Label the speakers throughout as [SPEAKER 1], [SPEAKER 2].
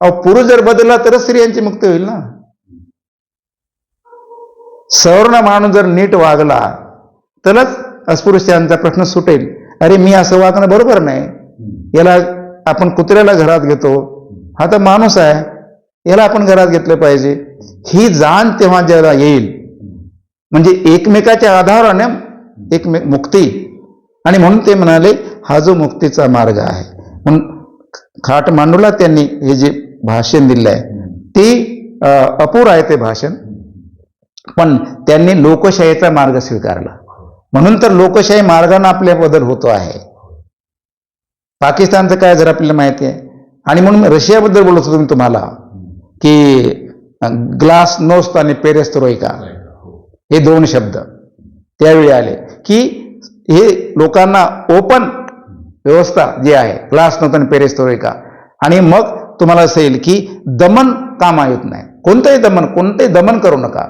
[SPEAKER 1] अहो पुरुष जर बदलला तरच स्त्रियांची मुक्ती होईल ना? सवर्ण माणूस जर नीट वागला तरच अस्पृश्यांचा प्रश्न सुटेल. अरे मी असं वागणं बरोबर नाही. याला आपण कुत्र्याला घरात घेतो. हा तर माणूस आहे. याला आपण घरात घेतलं पाहिजे. ही जाण तेव्हा ज्याला येईल. म्हणजे एकमेकाच्या आधाराने एकमेक मुक्ती. आणि म्हणून ते म्हणाले हा जो मुक्तीचा मार्ग आहे. म्हणून खाटमांडूला त्यांनी हे जे भाषण दिलं आहे ते अपूर अपुर आहे ते भाषण. पण त्यांनी लोकशाहीचा मार्ग स्वीकारला. म्हणून तर लोकशाही मार्गाने आपल्या बदल होतो आहे. पाकिस्तानचं काय जर आपल्याला माहिती आहे? आणि म्हणून मी रशियाबद्दल बोलत होतो मी तुम्हाला की ग्लास नोस्त आणि पेरेस्त्रोईका हे दोन शब्द. त्यावेळी आले की हे लोकांना ओपन व्यवस्था जी आहे ग्लास नव्हतं आणि पेरेस्त्रोईका आणि मग तुम्हाला असेल की दमन कामा येत नाही. कोणतंही दमन कोणतंही दमन करू नका.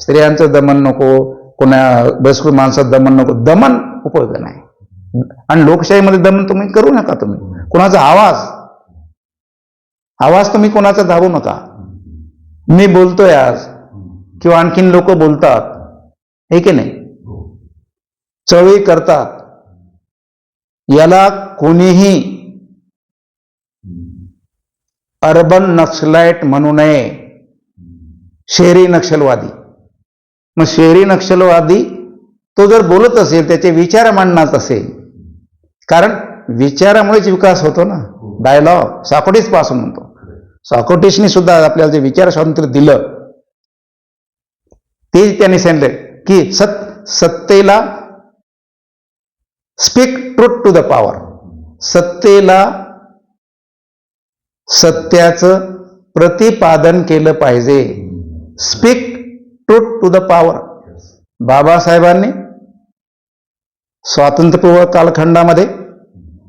[SPEAKER 1] स्त्रियांचं दमन नको कोणा बसकृत माणसात दमन नको. दमन उपयोग नाही. आणि लोकशाहीमध्ये दमन तुम्ही करू नका तुम्ही. कोणाचा आवाज आवाज तुम्ही कोणाचा दाबू नका. मी बोलतोय आज किंवा आणखीन लोक बोलतात. हे की नाही? चळवळी करतात. याला कोणीही अर्बन नक्सलाइट म्हणू नये. शहरी नक्षलवादी. मग शहरी नक्षलवादी तो जर बोलत असेल त्याचे विचार मांडणार असेल कारण विचारामुळेच विकास होतो ना. डायलॉग सॉक्रेटिसपासून म्हणतो सॉक्रेटिसने सुद्धा आपल्याला जे विचार स्वातंत्र्य दिलं ते त्यांनी सांगितलं की सत सत्तेला speak truth to the power सत्तेला सत्याचं प्रतिपादन केलं पाहिजे. Speak truth to the power बाबासाहेबांनी स्वातंत्र्यपूर्व कालखंडामध्ये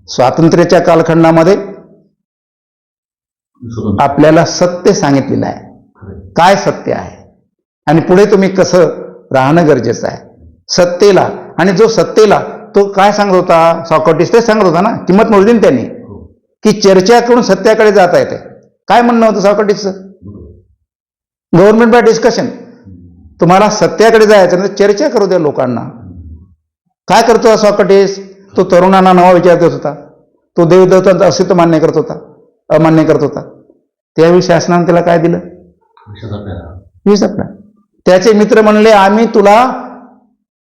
[SPEAKER 1] स्वातंत्र्याच्या कालखंडामध्ये आपल्याला सत्य सांगितलेलं आहे. काय सत्य आहे? आणि पुढे तुम्ही कसं राहणं गरजेचं आहे? सत्तेला. आणि जो सत्तेला तो काय सांगत होता? सॉक्रेटिस तेच सांगत होता ना? किंमत मोजली त्यांनी. की चर्चा करून सत्याकडे जाता येते काय म्हणणं होतं सॉक्रेटिसचं गव्हर्नमेंट बाय डिस्कशन तुम्हाला सत्याकडे जायचं नाही तर चर्चा करू द्या लोकांना. काय करतो सॉक्रेटिस तो तरुणांना नवा विचार देत होता. तो देवदेवतांचं अस्तित्व मान्य करत होता अमान्य करत होता. त्यावेळी शासनाने त्याला काय दिलं? वीस आपला त्याचे मित्र म्हणले आम्ही तुला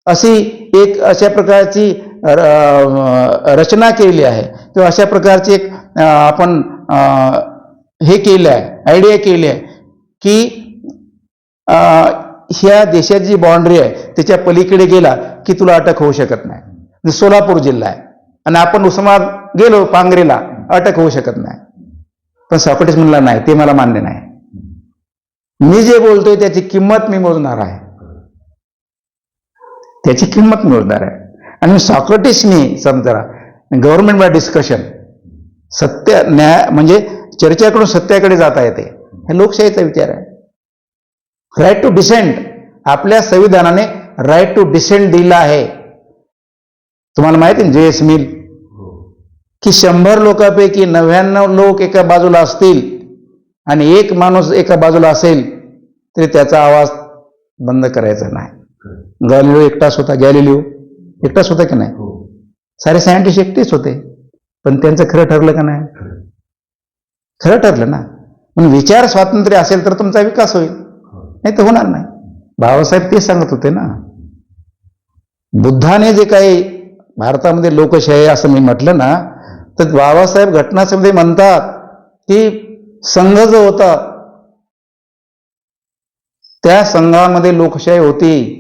[SPEAKER 1] अशी एक अशा प्रकारची र- रचना केली आहे. किंवा अशा प्रकारची एक आपण हे केलं आहे आयडिया केली आहे की ह्या देशाची जी बाउंड्री आहे त्याच्या पलीकडे गेला की तुला अटक होऊ शकत नाही. म्हणजे सोलापूर जिल्हा आहे. आणि आपण उस्मानाबाद गेलो पांगरेला अटक होऊ शकत नाही. पण सॉक्रेटिस म्हणला नाही ते मला मान्य नाही. मी जे बोलतोय त्याची किंमत मी मोजणार आहे. त्याची किंमत मोजणार आहे. आणि सॉक्रेटिसनी समजा गव्हर्नमेंट बाय डिस्कशन सत्य न्याय म्हणजे चर्चा करून सत्याकडे जाता येते. हे लोकशाहीचा विचार आहे. राईट टू डिसेंड आपल्या संविधानाने राईट टू डिसेंड दिला आहे. तुम्हाला माहिती जे एस मिल की शंभर लोकांपैकी नव्याण्णव लोक एका बाजूला असतील आणि एक माणूस एका बाजूला असेल तरी त्याचा आवाज बंद करायचा नाही. गॅलिलिओ एकटाच होता गॅलिलिओ. एकटाच होता की नाही? सारे सायंटिस्ट एकटेच होते. पण त्यांचं खरं ठरलं का नाही? खरं. ठरलं ना. म्हणून विचार स्वातंत्र्य असेल तर तुमचा विकास होईल. नाही तर होणार नाही. बाबासाहेब ते सांगत होते ना. बुद्धाने जे काही भारतामध्ये लोकशाही असं मी म्हटलं ना तर बाबासाहेब घटनासमध्ये म्हणतात की संघ जो होता त्या संघामध्ये लोकशाही होती.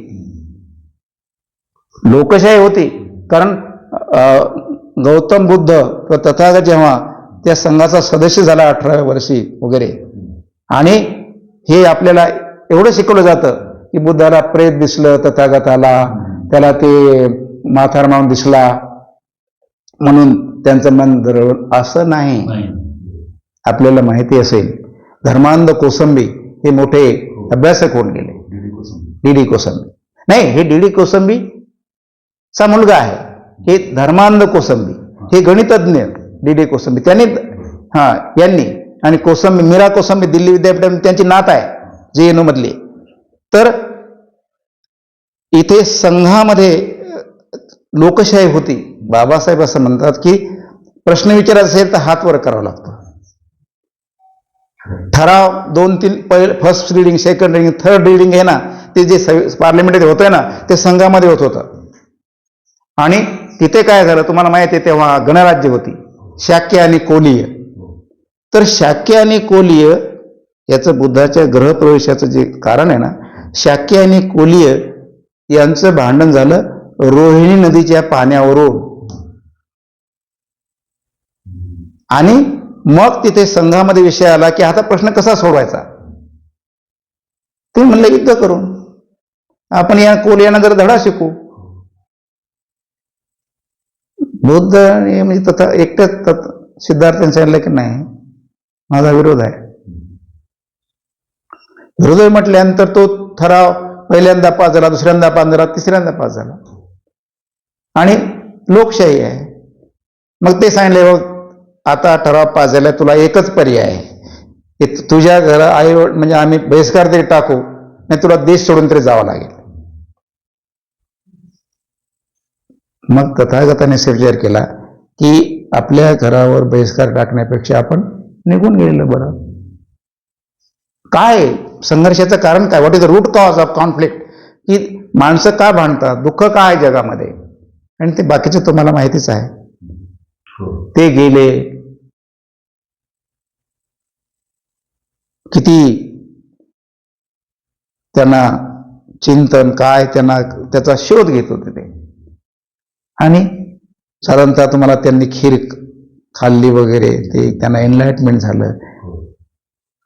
[SPEAKER 1] लोकशाही होती. कारण गौतम बुद्ध किंवा तथागत जेव्हा त्या संघाचा सदस्य झाला अठराव्या वर्षी वगैरे आणि हे आपल्याला एवढं शिकवलं जातं की बुद्धाला प्रेत दिसलं तथागताला त्याला ते माथार मारून दिसला म्हणून त्यांचं मन दरवलं असं नाही. आपल्याला माहिती असेल धर्मांध कोसंबी हे मोठे अभ्यासक होऊन गेले. D D Kosambi. नाही हे डी डी कोसंबी चा मुलगा आहे. हे धर्मांध कोसंबी. हे गणितज्ञ डी डी कोसंबी. त्यांनी हा यांनी आणि कोसंबी मीरा कोसंबी दिल्ली विद्यापीठात त्यांची नात आहे जे एन मधली. तर इथे संघामध्ये लोकशाही होती. बाबासाहेब असं म्हणतात की प्रश्न विचारायचा असेल तर हात वर करावा लागतो. ठराव दोन तीन पहिले first reading second reading third reading आहे ना ते जे पार्लिमेंटमध्ये होतंय ना ते संघामध्ये होत होतं. आणि तिथे काय झालं तुम्हाला माहिती आहे तेव्हा गणराज्य होती. शाक्य आणि कोलीय. तर शाक्य आणि कोलीय याचं बुद्धाच्या ग्रहप्रवेशाचं जे कारण आहे ना शाक्य आणि कोलीय यांचं भांडण झालं रोहिणी नदीच्या पाण्यावरून. आणि मग तिथे संघामध्ये विषय आला की आता प्रश्न कसा सोडवायचा? ते म्हणलं युद्ध करून. आपण या कोलियांना जर धडा शिकू. बौद्ध आणि म्हणजे तथा एकट्याच तत् सिद्धार्थांनी सांगितलं की नाही. माझा विरोध आहे. विरोध म्हटल्यानंतर तो ठराव पहिल्यांदा पास झाला दुसऱ्यांदा पास झाला तिसऱ्यांदा पास झाला. आणि लोकशाही आहे. मग ते सांगितले बघ आता ठराव पास झाला तुला एकच पर्याय आहे. की तुझ्या घरा आई म्हणजे आम्ही बहिष्कार तरी टाकू नाही तुला देश सोडून तरी जावं लागेल. मग तथागताने विचार केला की आपल्या घरावर बहिष्कार टाकण्यापेक्षा आपण निघून गेलेलं बरं. काय? संघर्षाचं कारण काय? What is the root cause of conflict की माणसं का भांडतात? दुःख का आहे जगामध्ये? आणि ते बाकीचं तुम्हाला माहितीच आहे. ते गेले. किती त्यांना चिंतन काय त्यांना त्याचा शोध घेत होते ते. आणि साधारणतः तुम्हाला त्यांनी खीर खाल्ली वगैरे ते त्यांना एनलाइटमेंट झालं.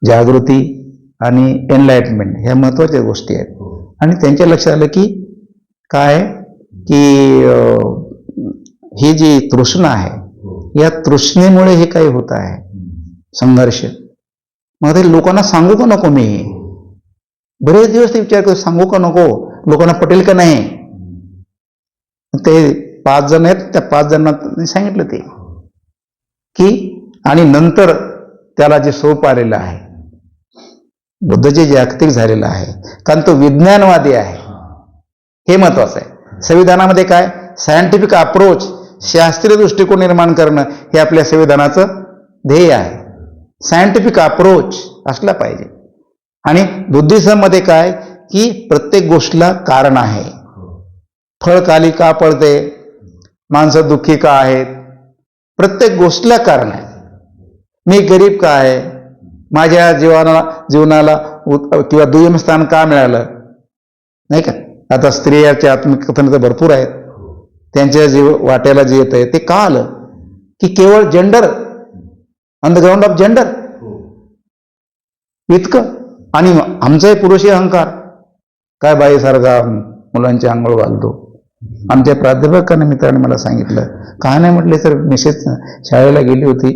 [SPEAKER 1] जागृती आणि एनलाइटमेंट ह्या महत्त्वाच्या गोष्टी आहेत. आणि त्यांच्या लक्षात आलं की काय? की अं, ही जी तृष्णा आहे या तृष्णेमुळे हे काही होत आहे. संघर्ष. मग ते लोकांना सांगू का नको मी? बरेच दिवस ते विचार करतो सांगू का नको? लोकांना पटेल का नाही? ते पाच जण आहेत त्या पाच जणांनी सांगितलं ते. की आणि नंतर त्याला जे सोप आलेलं आहे बुद्ध जे जागतिक झालेलं आहे कारण तो विज्ञानवादी आहे. हे महत्वाचं आहे. संविधानामध्ये काय? सायंटिफिक अप्रोच शास्त्रीय दृष्टिकोन निर्माण करणं हे आपल्या संविधानाचं ध्येय आहे. सायंटिफिक अप्रोच असला पाहिजे. आणि बुद्धिझममध्ये काय? की प्रत्येक गोष्टीला कारण आहे. फळ काली का पडते माणसं दुःखी का आहेत? प्रत्येक गोष्टीला कारण आहे मी गरीब का आहे? माझ्या जीवनाला जीवनाला उत- किंवा दुय्यम स्थान का मिळालं? नाही का? आता स्त्रियाचे आत्मकथन तर भरपूर आहेत. त्यांच्या जीव वाट्याला जे येत आहे ते का आलं? की केवळ gender on the ground of gender इतकं? आणि आमचाही पुरुषी अहंकार. काय बाईसारखा मुलांची आंघोळ घालतो. आमच्या प्राध्यापकाने मित्राने मला सांगितलं. काय नाही म्हटले तर मिसेस शाळेला गेली होती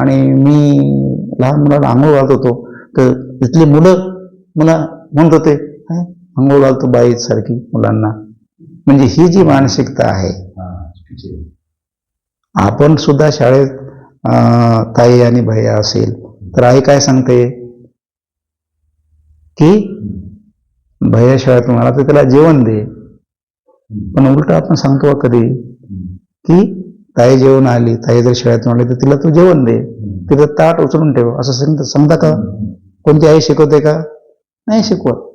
[SPEAKER 1] आणि मी लहान मुलाला आंघोळ घालत होतो. तर इथली मुलं मला म्हणत होते "काय? आंघोळ घालतो बाई सारखी मुलांना. म्हणजे ही जी मानसिकता आहे आपण सुद्धा शाळेत ताई आणि भैया असेल तर आई काय सांगते? की भैया शाळेतून आला तर त्याला जेवण दे. पण उलट आपण सांगतो कधी की ताई जेवण आली ताई जर शाळेतून आली तर तिला तू जेवण दे. तिथं ताट उचलून ठेव. असं सांगता सांगता का? कोणती आई शिकवते का? नाही शिकवत.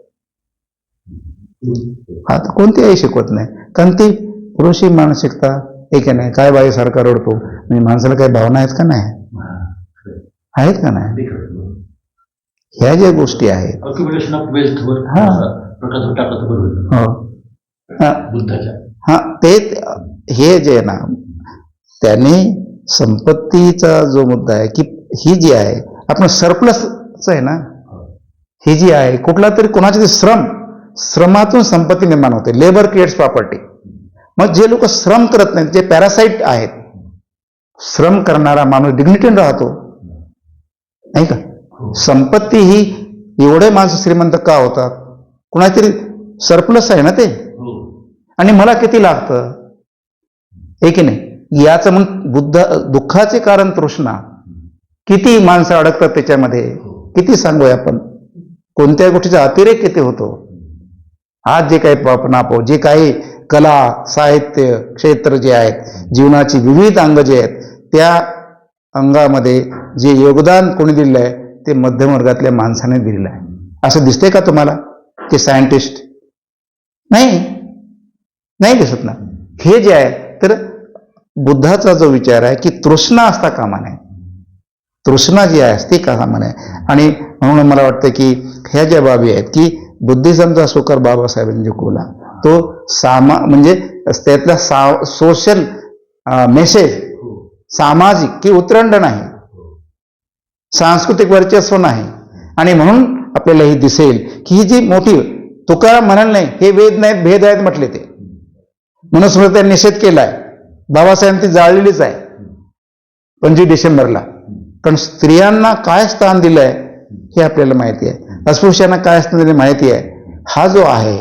[SPEAKER 1] आता कोणती आई शिकवत नाही? कारण ती पुरुषी मानसिकता एक नाही? काय बाई सारखा रडतो? म्हणजे माणसाला काही भावना आहेत का नाही? आहेत का नाही? ह्या ज्या गोष्टी आहेत हा. हो हा, हा ते हे जे आहे ना त्याने संपत्तीचा जो मुद्दा आहे की ही जी आहे आपण सरप्लस आहे ना ही जी आहे कुठला तरी कोणाचे तरी श्रम श्रमातून संपत्ती निर्माण होते लेबर क्रिएट्स प्रॉपर्टी मग जे लोक श्रम करत नाहीत जे पॅरासाईट आहेत श्रम करणारा माणूस डिग्निटीन राहतो. नाही का? संपत्ती ही एवढे माणसं श्रीमंत का होतात? कुणातरी सरप्लस आहे ना ते?
[SPEAKER 2] हो
[SPEAKER 1] आणि मला किती लागतं? हे की नाही? याचं म्हण बुद्ध दुःखाचे कारण तृष्णा. किती माणसं अडकतात त्याच्यामध्ये? किती सांगूया आपण? कोणत्या गोष्टीचा अतिरेक किती होतो? आज जे काही आपण जे काही कला साहित्य क्षेत्र जे आहेत जीवनाची विविध अंग जे आहेत त्या अंगामध्ये जे योगदान कोणी दिलेलं आहे ते मध्यम वर्गातल्या माणसाने दिलेलं आहे. असं दिसतंय का तुम्हाला? ते सायंटिस्ट? नाही. नाही दिसत ना. हे जे आहे तर बुद्धाचा जो विचार आहे की तृष्णा असता कामा नये. तृष्णा जी आहे ती कामा नये. आणि म्हणून मला वाटतं की ह्या ज्या बाबी आहेत की बुद्धिझमचा सुकर बाबासाहेबांनी कोला तो सामा म्हणजे त्यातला सा सोशल मेसेज सामाजिक की उतरंड नाही. सांस्कृतिक वर्चस्व नाही. आणि म्हणून आपल्याला हे दिसेल की ही जी मोठी तुकाराम म्हणाल नाही हे वेद नाहीत भेद आहेत म्हटले ते. म्हणून निषेध केलाय. बाबासाहेब ती जाळलेलीच आहे. पंचवीस डिसेंबरला. कारण स्त्रियांना काय स्थान दिलंय हे आपल्याला माहिती आहे. अस्पृश्यांना काय स्थान दिलं माहिती आहे. हा जो आहे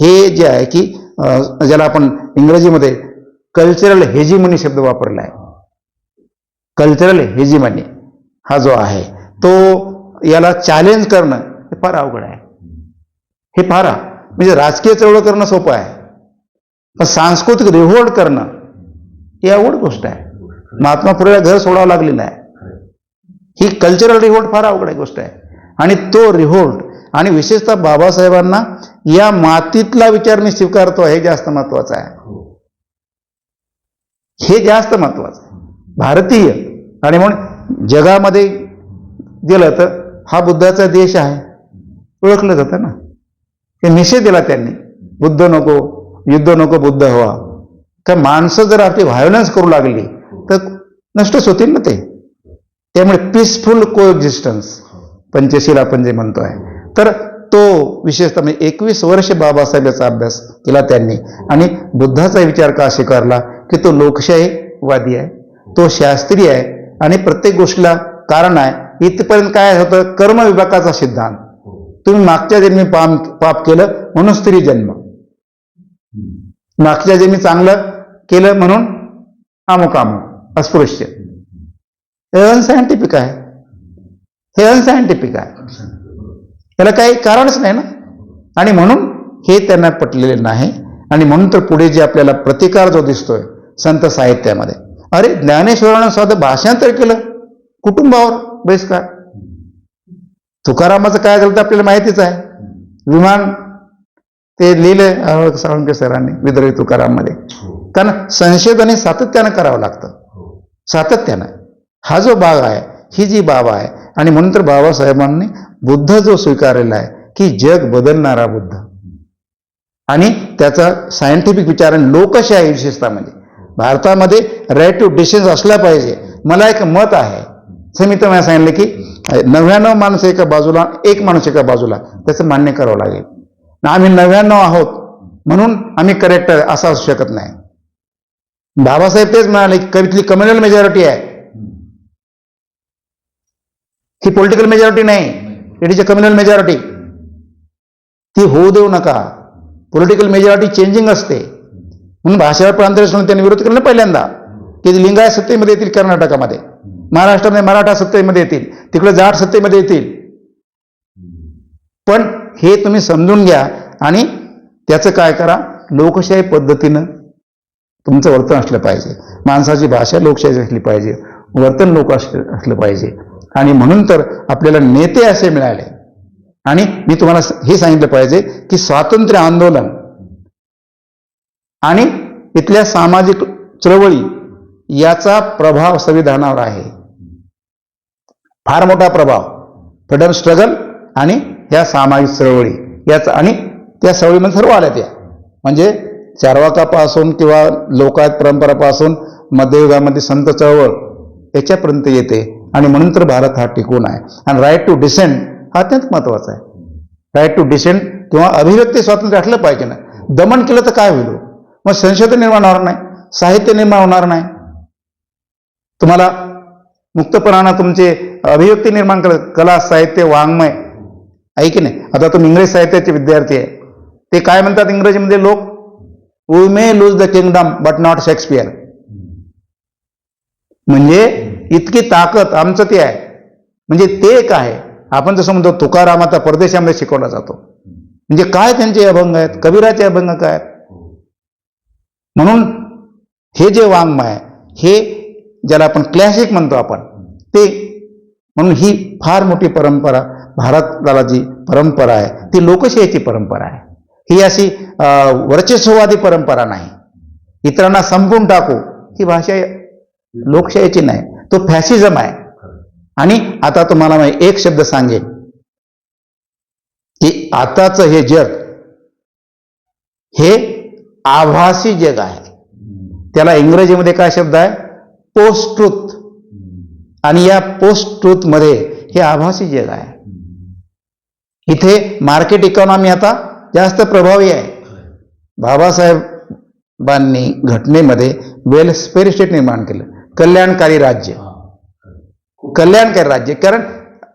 [SPEAKER 1] हे जे आहे की ज्याला आपण इंग्रजीमध्ये कल्चरल हेजिमनी शब्द वापरला आहे कल्चरल हेजिमनी हा जो आहे तो याला चॅलेंज करणं हे फार अवघड आहे. हे फार म्हणजे राजकीय चळवळ करणं सोपं आहे. पण सांस्कृतिक रिव्होल्ट करणं ही अवघड गोष्ट आहे. महात्मा फुलेला घर सोडावं लागलेलं आहे. ही कल्चरल रिव्होल्ट फार अवघड आहे गोष्ट आहे. आणि तो रिव्होल्ट आणि विशेषतः बाबासाहेबांना या मातीतला विचार मी स्वीकारतो हे जास्त महत्वाचं आहे. हे जास्त महत्वाचं आहे. भारतीय आणि म्हणून जगामध्ये गेलं तर हा बुद्धाचा देश आहे. ओळखलं जातं ना. हे निषेध दिला त्यांनी. बुद्ध नको युद्ध नको बुद्ध हवा तर माणसं जर आपली व्हायोलन्स करू लागली तर नष्टच होतील ना ते. त्यामुळे पीसफुल को एक्झिस्टन्स पंचशील आपण जे म्हणतोय. तर तो विशेषतः म्हणजे एकवीस वर्ष बाबासाहेबाचा अभ्यास केला त्यांनी. आणि बुद्धाचा विचार का स्वीकारला? की तो लोकशाहीवादी आहे तो शास्त्रीय आहे आणि प्रत्येक गोष्टीला कारण आहे. इथपर्यंत काय होतं? कर्म विभागाचा सिद्धांत. तुम्ही मागच्या जन्मी पाप पाप केलं म्हणून स्त्री जन्म. मागच्या मी चांगलं केलं म्हणून अमुक अमुक अस्पृश्य. हे अनसायंटिफिक आहे. हे अनसायंटिफिक आहे. त्याला काही कारणच नाही ना? आणि म्हणून हे त्यांना पटलेले नाही. आणि म्हणून तर पुढे जे आपल्याला प्रतिकार जो दिसतोय संत साहित्यामध्ये अरे ज्ञानेश्वरानं साधं भाषांतर केलं. कुटुंबावर बहिष्कार. तुकारामाचं काय झालं तर आपल्याला माहितीच आहे. विमान ते लिहिलंय साळुंके सरांनी विद्रोही तुकाराममध्ये. कारण संशोधन हे सातत्यानं करावं लागतं. सातत्यानं. हा जो भाग आहे ही जी बाब आहे आणि म्हणून तर बाबासाहेबांनी बुद्ध जो स्वीकारलेला आहे की जग बदलणारा बुद्ध. आणि त्याचा सायंटिफिक विचार आणि लोकशाही विशेषतः म्हणजे भारतामध्ये राईट टू डिसिजन असला पाहिजे. मला एक मत आहे. हे मी तुम्हाला सांगितलं की नव्याण्णव माणूस एका बाजूला एक माणूस एका बाजूला त्याचं मान्य करावं लागेल. आम्ही नव्याण्णव आहोत. म्हणून आम्ही करेक्ट आहे असं असू शकत नाही. बाबासाहेब तेच म्हणाले की कवितली कम्युनल मेजॉरिटी आहे. ही पॉलिटिकल मेजॉरिटी नाही. It is a communal majority ती होऊ देऊ नका. पॉलिटिकल मेजॉरिटी चेंजिंग असते. म्हणून भाषा प्रांतरेशन त्यांनी विरोध केला पहिल्यांदा. की लिंगायत सत्तेमध्ये येतील कर्नाटकामध्ये. महाराष्ट्रामध्ये मराठा सत्तेमध्ये येतील. तिकडे जाट सत्तेमध्ये येतील. पण हे तुम्ही समजून घ्या आणि त्याचं काय करा? लोकशाही पद्धतीनं तुमचं वर्तन असलं पाहिजे. माणसाची भाषा लोकशाही असली पाहिजे. वर्तन लोक असलं पाहिजे. आणि म्हणून तर आपल्याला नेते असे मिळाले. आणि मी तुम्हाला हे सांगितलं पाहिजे की स्वातंत्र्य आंदोलन आणि इथल्या सामाजिक चळवळी याचा प्रभाव संविधानावर आहे. फार मोठा प्रभाव. फ्रीडम स्ट्रगल आणि या सामाजिक चळवळी याचा आणि त्या चळवळीमध्ये सर्व आल्या त्या. म्हणजे चारवाकापासून किंवा लोकायत परंपरापासून मध्ययुगामध्ये संत चळवळ याच्यापर्यंत येते. आणि म्हणून तर भारत हा टिकून आहे. आणि राईट टू डिसेंट हा अत्यंत महत्त्वाचा आहे. राईट टू डिसेंट किंवा अभिव्यक्ती स्वातंत्र्य असलं पाहिजे ना. दमन केलं तर काय होईल हो? मग संशोधन निर्माण होणार नाही. साहित्य निर्माण होणार नाही. तुम्हाला मुक्तपणानं तुमचे अभिव्यक्ती निर्माण कर कला साहित्य वाङ्मय आहे की नाही? आता तुम्ही इंग्रजी साहित्याचे विद्यार्थी आहे. ते काय म्हणतात इंग्रजीमध्ये लोक? We may lose the kingdom but not Shakespeare म्हणजे इतकी ताकद आमचं ते आहे. म्हणजे ते एक आहे. आपण जसं म्हणतो तुकाराम आता परदेशामध्ये शिकवला जातो. म्हणजे काय त्यांचे अभंग आहेत? कबीराचे अभंग काय आहेत? म्हणून हे जे वाङ्मय आहे हे ज्याला आपण क्लॅसिक म्हणतो आपण ते म्हणून ही फार मोठी परंपरा भारताला जी परंपरा आहे ती लोकशाहीची परंपरा आहे. ही अशी वर्चस्ववादी परंपरा नाही. इतरांना संपून टाकू ही भाषा लोकशाहीची नाही. तो फॅसिझम आहे. आणि आता तुम्हाला मी एक शब्द सांगेन. की आताचं हे जग हे आभासी जग आहे. त्याला इंग्रजीमध्ये काय शब्द आहे? पोस्ट ट्रुथ आणि या पोस्ट ट्रुथमध्ये हे आभासी जग आहे. इथे मार्केट इकॉनॉमी आता जास्त प्रभावी आहे. बाबासाहेबांनी घटनेमध्ये वेलफेअर स्टेट निर्माण केलं. कल्याणकारी राज्य. कल्याणकारी राज्य. कारण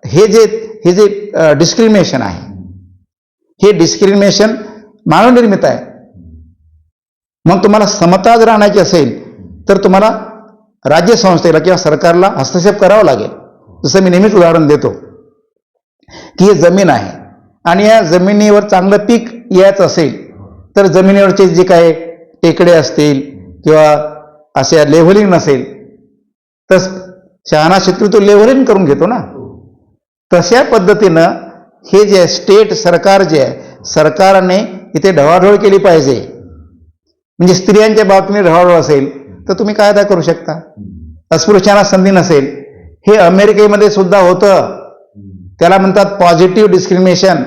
[SPEAKER 1] हे जे हे जे डिस्क्रिमिनेशन आहे हे डिस्क्रिमिनेशन मानवनिर्मित आहे. मग तुम्हाला समताज राहण्याची असेल तर तुम्हाला राज्य संस्थेला किंवा सरकारला हस्तक्षेप करावा लागेल. जसं मी नेहमीच उदाहरण देतो की ही जमीन आहे. आणि या जमिनीवर चांगलं पीक यायचं असेल तर जमिनीवरचे जे काही टेकडे असतील किंवा अशा लेव्हलिंग नसेल तर शहाणा शेतकरी तो लेव्हलिंग करून घेतो ना. तशा पद्धतीनं हे जे स्टेट सरकार जे आहे सरकारने इथे ढवाढोळ केली पाहिजे. म्हणजे स्त्रियांच्या बाबतीने ढवाढोळ असेल तर तुम्ही कायदा करू शकता. अस्पृश्यांना संधी नसेल. हे अमेरिकेमध्ये सुद्धा होतं. त्याला म्हणतात पॉझिटिव्ह डिस्क्रिमिनेशन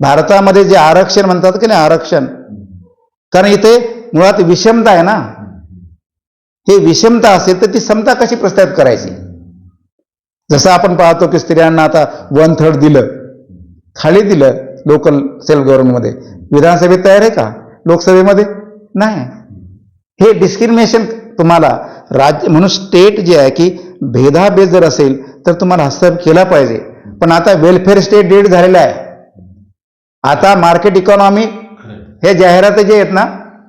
[SPEAKER 1] भारतामध्ये जे आरक्षण म्हणतात की नाही आरक्षण? कारण इथे मुळात विषमता आहे ना. हे विषमता असेल तर ती समता कशी प्रस्थापित करायची? जसं आपण पाहतो की स्त्रियांना आता वन थर्ड दिलं खाली दिलं लोकल सेल्फ गव्हर्नमेंटमध्ये विधानसभेत तयार आहे का? लोकसभेमध्ये? नाही. हे डिस्क्रिमिनेशन तुम्हाला राज्य म्हणून स्टेट जे आहे की भेदाभेद जर असेल तर तुम्हाला हस्तक्षेप केला पाहिजे. पण आता वेलफेअर स्टेट डेट झालेला आहे. आता मार्केट इकॉनॉमी हे जाहिरात जे आहेत ना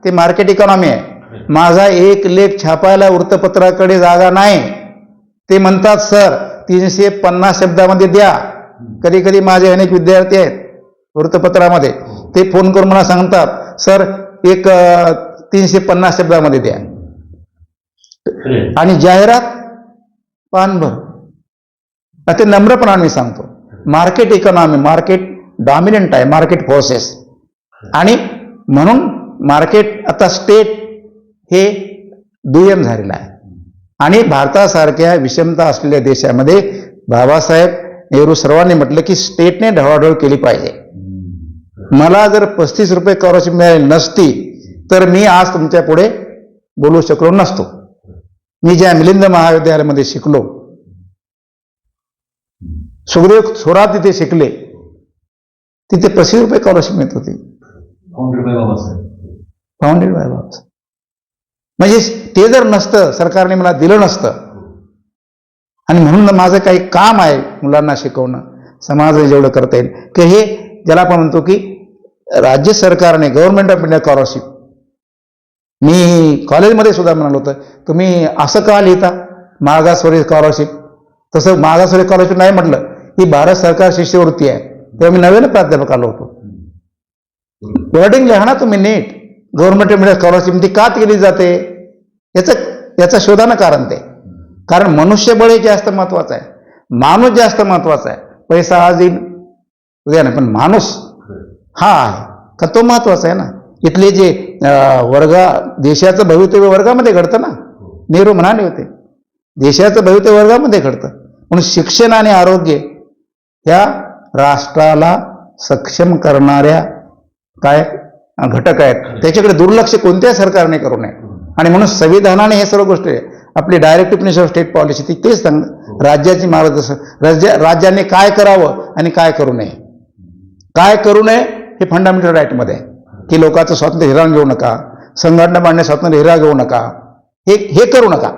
[SPEAKER 1] ते मार्केट इकॉनॉमी आहे. माझा एक लेख छापायला वृत्तपत्राकडे जागा नाही. ते म्हणतात सर तीनशे पन्नास शब्दामध्ये द्या. कधी कधी माझे अनेक विद्यार्थी आहेत वृत्तपत्रामध्ये. ते फोन करून मला सांगतात सर एक तीनशे पन्नास शब्दामध्ये द्या. आणि जाहिरात पानभर. ते नम्रपणाने मी सांगतो. मार्केट इकॉनॉमी मार्केट डॉमिनंट आहे मार्केट फोर्सेस आणि म्हणून मार्केट आता स्टेट हे दुय्यम झालेलं आहे. आणि भारतासारख्या विषमता असलेल्या देशामध्ये बाबासाहेब नेहरू सर्वांनी म्हटलं की स्टेटने ढवाढोळ केली पाहिजे. मला जर पस्तीस रुपये स्कॉलरशिप मिळाली नसती तर मी आज तुमच्यापुढे बोलू शकलो नसतो. मी ज्या मिलिंद महाविद्यालयामध्ये शिकलो सुखदेव थोरात तिथे शिकले. तिथे पस्तीस रुपये स्कॉलरशिप मिळत होती.
[SPEAKER 2] Founded by Babasaheb
[SPEAKER 1] founded by Baba म्हणजे ते जर नसतं सरकारने मला दिलं नसतं. आणि म्हणून माझं काही काम आहे मुलांना शिकवणं. समाज जेवढं करता येईल. की हे ज्याला आपण म्हणतो की राज्य सरकारने गव्हर्नमेंट ऑफ इंडिया स्कॉलरशिप मी कॉलेजमध्ये सुद्धा म्हणालो होतं तुम्ही असं का लिहिता? मागासवर्गीय स्कॉलरशिप तसं मागासवर्गीय स्कॉलरशिप नाही म्हटलं. ही भारत सरकार शिष्यवृत्ती आहे. तेव्हा मी नव्याने प्राध्यापक आलो होतो. वर्डिंग लिहा ना तुम्ही नीट. गव्हर्नमेंट मिडिया स्कॉलरशिप ती का केली जाते. याचं याचं शोधानं कारण ते. कारण मनुष्यबळ हे जास्त महत्वाचं आहे. माणूस जास्त महत्त्वाचा आहे. पैसा आज येईल उद्या नाही पण माणूस हा आहे. का तो महत्त्वाचा आहे ना? इथले जे वर्गा देशाचं भवितव्य वर्गामध्ये घडतं ना? नेहरू म्हणाले होते. देशाचं भवितव्य वर्गामध्ये घडतं. म्हणून शिक्षण आणि आरोग्य त्या राष्ट्राला सक्षम करणाऱ्या काय घटक आहेत? त्याच्याकडे दुर्लक्ष कोणत्याही सरकारने करू नये. आणि म्हणून संविधानाने हे सर्व गोष्टी आपली डायरेक्ट ऑफ स्टेट पॉलिसी ती तेच सांग राज्याची मार्गदर्शन राज्य राज्याने काय करावं आणि काय करू नये. काय करू नये हे फंडामेंटल राईटमध्ये आहे. की लोकांचं स्वातंत्र्य हिरावून घेऊ नका संघटना बांधणे स्वातंत्र्य हिरा घेऊ नका. हे हे करू नका.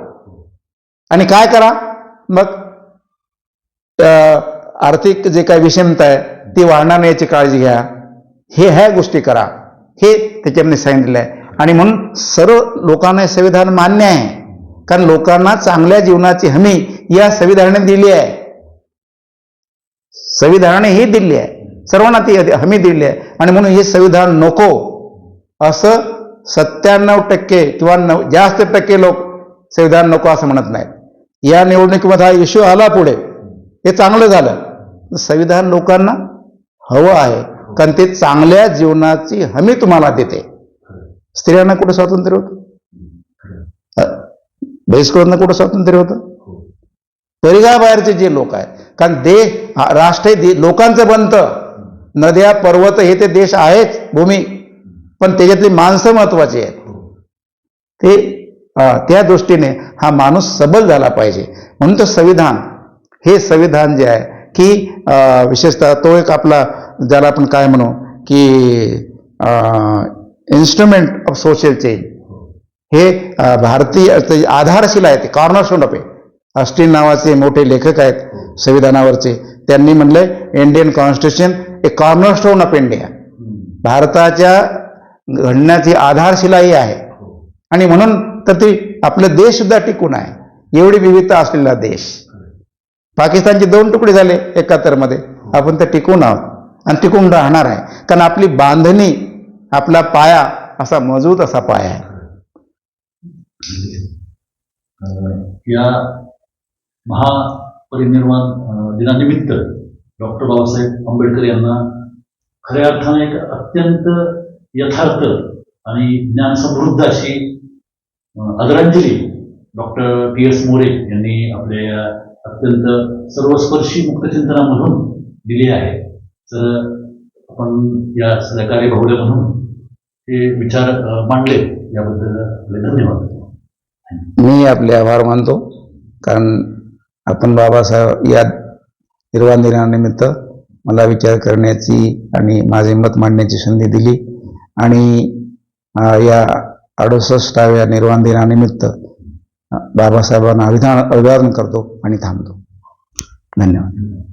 [SPEAKER 1] आणि काय करा? मग अं, आर्थिक जे काही विषमता आहे ती वाढणार नाही याची काळजी घ्या. हे ह्या गोष्टी करा. हे त्याच्यामध्ये सांगितलेलं आहे. आणि म्हणून सर्व लोकांना हे संविधान मान्य आहे. कारण लोकांना चांगल्या जीवनाची हमी या संविधानाने दिली आहे. संविधानाने ही दिली आहे. सर्वांना ती हमी दिली आहे. आणि म्हणून हे संविधान नको. असं सत्त्याण्णव टक्के किंवा नव जास्त टक्के लोक संविधान नको असं म्हणत नाहीत. या निवडणुकीमध्ये हा इश्यू आला पुढे. हे चांगलं झालं. संविधान लोकांना हवं आहे. कारण ते चांगल्या जीवनाची हमी तुम्हाला देते. स्त्रियांना कुठं स्वातंत्र्य होतं? बहिष्करांना कुठं स्वातंत्र्य होतं? परिघाबाहेरचे जे लोक आहेत कारण देश हा राष्ट्र हे दे- लोकांचं बनतं. नद्या पर्वत हे ते देश आहेच भूमी. पण त्याच्यातली माणसं महत्वाची आहेत. ते त्या दृष्टीने हा माणूस सबल झाला पाहिजे. म्हणून तर संविधान हे संविधान जे आहे की विशेषतः तो एक आपला ज्याला आपण काय म्हणू की इन्स्ट्रुमेंट ऑफ सोशल चेंज हे भारतीय ते आधारशिला आहे ते कॉर्नरस्टोन ऑफ आहे ऑस्टिन नावाचे मोठे लेखक आहेत संविधानावरचे. त्यांनी म्हणलं Indian constitution a cornerstone of India भारताच्या घडण्याची आधारशिला ही आहे. आणि म्हणून तर ती आपलं देशसुद्धा टिकून आहे. एवढी विविधता असलेला देश. पाकिस्तानचे दोन तुकडे झाले एकाहत्तरमध्ये. आपण तर टिकून आहोत. आणि टिकून राहणार आहे. कारण आपली बांधणी आपला पाया असा मजबूत असा पाया आहे.
[SPEAKER 2] या महापरिनिर्वाण दिनानिमित्त डॉक्टर बाबासाहेब आंबेडकर यांना खऱ्या अर्थाने एक अत्यंत यथार्थ आणि ज्ञानसमृद्ध अशी आदरांजली डॉक्टर टी एस मोरे यांनी आपल्या अत्यंत सर्वस्पर्शी मुक्तचिंतनामधून दिली आहे. तर आपण या सहकार्य सगळ्या म्हणून हे विचार मांडले. याबद्दल आपले धन्यवाद.
[SPEAKER 1] मी आपले आभार मानतो. कारण आपण बाबासाहेब या निर्वाण दिनानिमित्त मला विचार करण्याची आणि माझे मत मांडण्याची संधी दिली. आणि या अडुसष्टाव्या निर्वाण दिनानिमित्त बाबासाहेबांना अभिधान अभिवादन करतो आणि थांबतो. धन्यवाद.